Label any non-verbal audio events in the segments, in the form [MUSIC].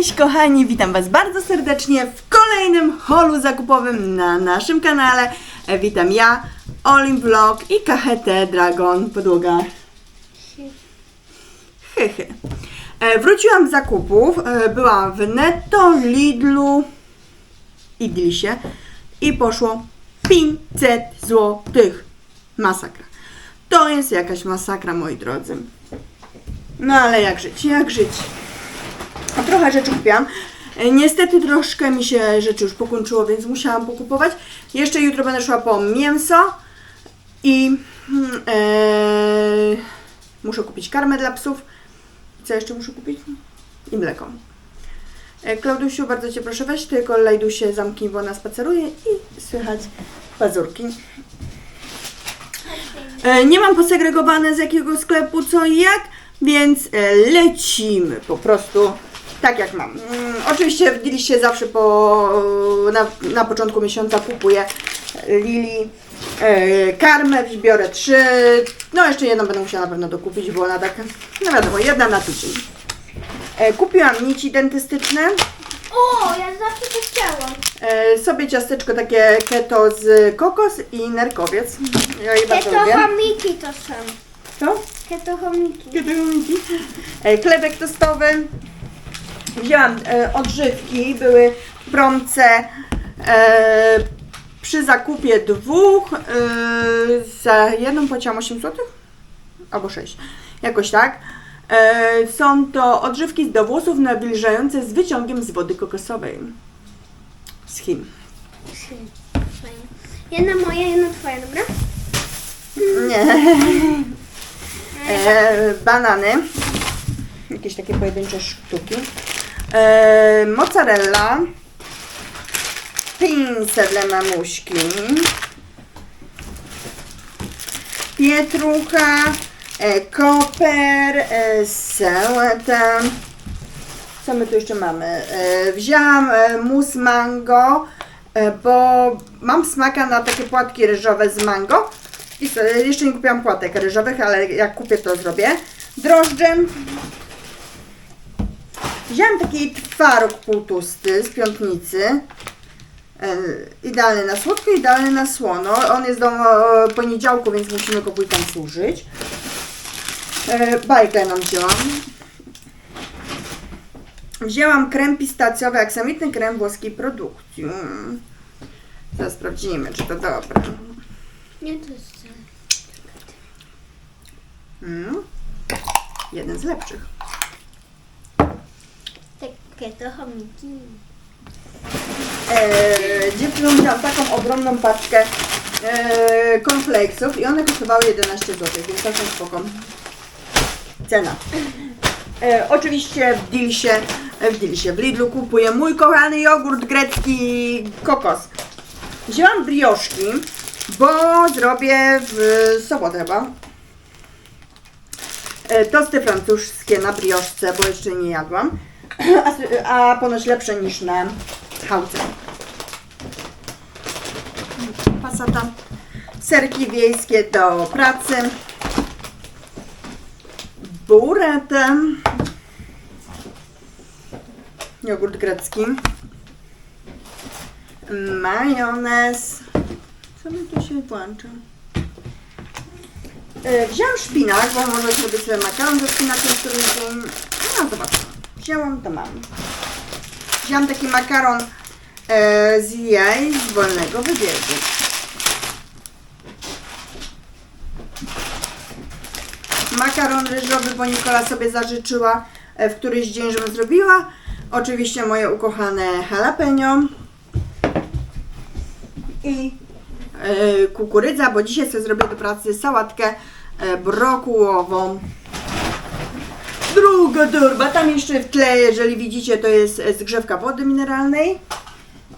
Cześć kochani, witam Was bardzo serdecznie w kolejnym holu zakupowym na naszym kanale. E, Witam ja, Olim Vlog i KHT Dragon Podłoga. Hychy. E, Wróciłam z zakupów, e, byłam w Netto, Lidlu i Glisie i poszło 500 złotych. Masakra. To jest jakaś masakra, moi drodzy. No ale jak żyć, jak żyć? Trochę rzeczy kupiłam. E, Niestety troszkę mi się rzeczy już pokończyło, więc musiałam pokupować. Jeszcze jutro będę szła po mięso i e, muszę kupić karmę dla psów. Co jeszcze muszę kupić? I mleko. E, Klaudusiu, bardzo Cię proszę, weź tylko Lajdusie zamknij, bo ona spaceruje i słychać pazurki. Nie mam posegregowane z jakiego sklepu co i jak, więc lecimy po prostu tak jak mam. Mm, Oczywiście w Diliście zawsze po, na, na początku miesiąca kupuję e, Lili e, karmę, biorę trzy, no jeszcze jedną będę musiała na pewno dokupić, bo ona tak, no wiadomo, jedna na tydzień. E, Kupiłam nici dentystyczne, O, ja zawsze to chciałam. e, sobie ciasteczko takie keto z kokos i nerkowiec. Ja je bardzo lubię. Ketochomiki to są. Co? Ketochomiki. Kiedyunki. E, Chlebek tostowy. Wzięłam e, odżywki, były w promce e, przy zakupie dwóch e, za jedną płaciłam 8 zł? Albo 6. Jakoś tak. E, są to odżywki do włosów nawilżające z wyciągiem z wody kokosowej. Z Chin. Jedna moja, jedna twoja, dobra? Nie. [LAUGHS] E, banany. Jakieś takie pojedyncze sztuki. E, mozzarella. Pince dla mamuśki. Pietrucha. E, koper. E, sałata. Co my tu jeszcze mamy? E, wzięłam e, mus mango, e, bo mam smaka na takie płatki ryżowe z mango. I co, jeszcze nie kupiłam płatek ryżowych, ale jak kupię to zrobię. Drożdże. Wziąłem taki twaróg półtusty z piątnicy. E, idealny na słodko, idealny na słono. On jest do e, poniedziałku, więc musimy go tam służyć. E, bajkę nam wzięłam. Wzięłam krem pistacjowy, aksamitny krem włoskiej produkcji. Mm. Zaraz sprawdzimy, czy to dobre. Nie, to jest... Mm. Jeden z lepszych. Te ketochomiki. Eee, dziewczynom wziąłam taką ogromną paczkę cornflakesów i one kosztowały 11 zł, więc całkiem spoko. Cena. E, oczywiście w Dilsie, w Dilsie, w Lidlu kupuję mój kochany jogurt grecki kokos. Wzięłam brioszki, bo zrobię w sobotę chyba. E, tosty francuskie na brioszce, bo jeszcze nie jadłam. A, a ponoć lepsze niż na chałce. Pasata. Serki wiejskie do pracy. Buretę. Jogurt grecki. Majonez. Co mi tu się włącza? E, Wziąłem szpinak, bo może zrobię sobie makaron ze szpinakiem który. No zobaczmy. Wzięłam, to mam. Wziąłam taki makaron e, z jaj z wolnego wybieru. Makaron ryżowy, bo Nikola sobie zażyczyła e, w któryś dzień, żebym zrobiła. Oczywiście moje ukochane jalapeno. I e, kukurydza, bo dzisiaj sobie zrobię do pracy sałatkę e, brokułową. Torba, tam jeszcze w tle, jeżeli widzicie, to jest e, zgrzewka wody mineralnej,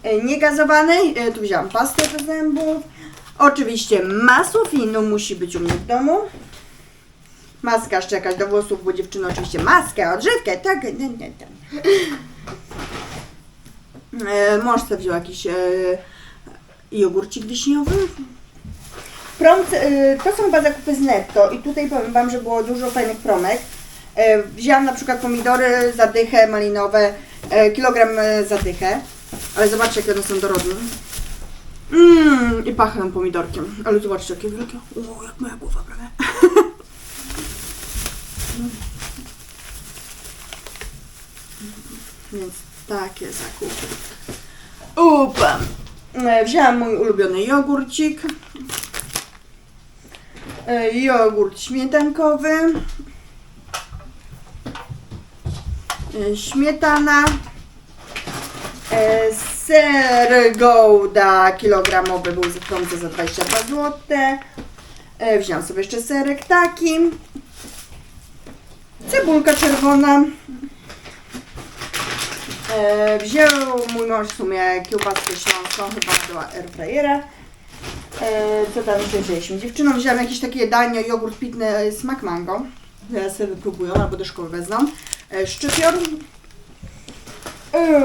e, niegazowanej. E, Tu wziąłam pastę do zębów. Oczywiście masło fino musi być u mnie w domu. Maska szczekać do włosów, bo dziewczyny oczywiście maskę, odżywkę, tak, nie, nie, nie. E, Mąż sobie wziął jakiś e, jogurcik wiśniowy. Promce, y, to są chyba zakupy z netto i tutaj powiem Wam, że było dużo fajnych promek. E, Wzięłam na przykład pomidory, zadychę malinowe E, kilogram e, za dychę. Ale zobaczcie, jakie one są dorodne. Mmm, i pachną pomidorkiem. Ale zobaczcie, jakie wielkie. O, jak moja głowa prawie. [LAUGHS] Więc takie zakupy. Upa. Wzięłam mój ulubiony jogurcik. Jogurt śmietankowy. E, Śmietana. E, Ser Gouda kilogramowy był za 22 zł. E, Wziąłam sobie jeszcze serek taki. Cebulka czerwona. E, wziął mój mąż w sumie kiełbaskę śląską, chyba była airfryera. E, co tam jeszcze wzięliśmy? Dziewczynom wziąłem jakieś takie danie, jogurt pitny, e, smak mango. Zaraz sobie wypróbują, albo do szkoły wezmą. E, szczypior. E,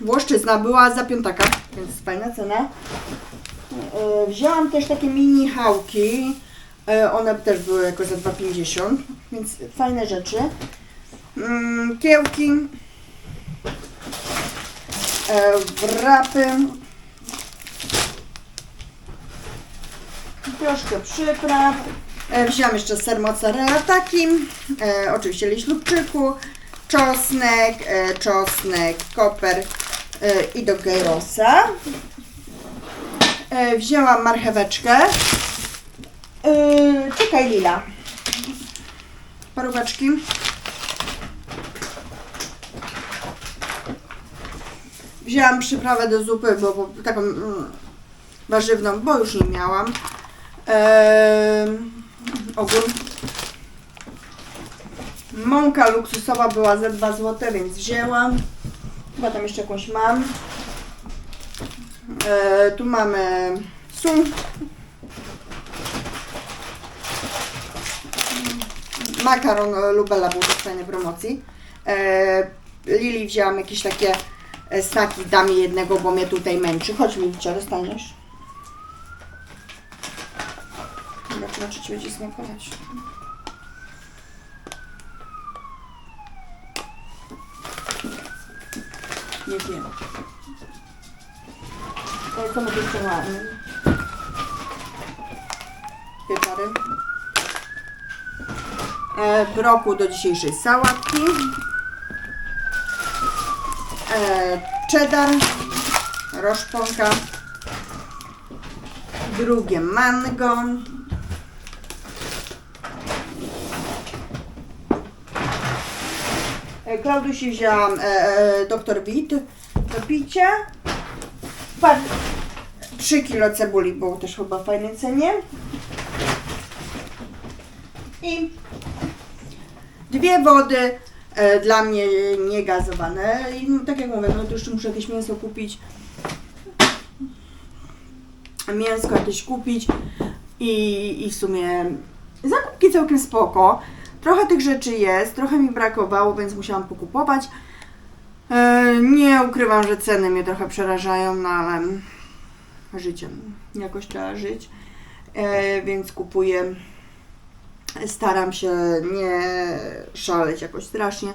Włoszczyzna była za piątaka, więc fajna cena. E, wzięłam też takie mini hałki. E, one też były jako za 2,50, więc fajne rzeczy. Mm, kiełki. Wrapy. Troszkę przypraw. E, wziąłam jeszcze ser mozzarella. E, oczywiście liść lubczyku. Czosnek, e, czosnek, koper i do gyrosa. E, wzięłam marcheweczkę. Czekaj Lila. Paróweczki. Wzięłam przyprawę do zupy, bo, bo taką mm, warzywną, bo już nie miałam. Ogór. Mąka luksusowa była za 2 zł, więc wzięłam. Chyba tam jeszcze jakąś mam. Eee, tu mamy sól. Makaron e, Lubella był w promocji. Eee, Lili wzięłam jakieś takie e, snaki, dam jednego, bo mnie tutaj męczy. Chodź mi, dostaniesz. Czy Ci będzie smakować. Nie wiem. My tu jeszcze mamy? Pieczary. E, broku do dzisiejszej sałatki. E, cheddar. Roszponka. Drugie mango. Klaudusi wzięłam e, e, Dr. Wit do picia. Patrz, 3 kilo cebuli było też chyba w fajnej cenie. I dwie wody e, dla mnie niegazowane. I no, tak jak mówię, no to jeszcze muszę jakieś mięso kupić. Mięsko jakieś kupić. I, I w sumie zakupki całkiem spoko. Trochę tych rzeczy jest, trochę mi brakowało, więc musiałam pokupować. E, nie ukrywam, że ceny mnie trochę przerażają, no ale życiem jakoś trzeba żyć. E, więc kupuję. Staram się nie szaleć jakoś strasznie,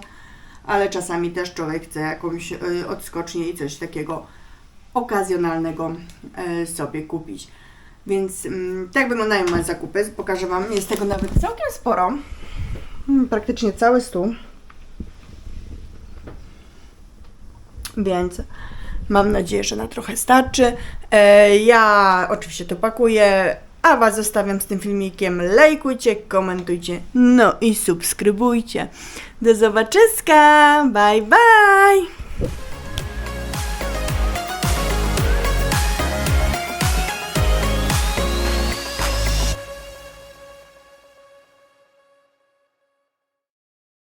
ale czasami też człowiek chce jakąś e, odskocznię i coś takiego okazjonalnego sobie kupić. Więc mm, tak wyglądają moje zakupy. Pokażę Wam, jest tego nawet całkiem sporo. Mm, Praktycznie cały stół. Więc mam nadzieję, że na trochę starczy. E, ja oczywiście to pakuję, a Was zostawiam z tym filmikiem. Lajkujcie, komentujcie, no i subskrybujcie. Do zobaczyska! Bye bye!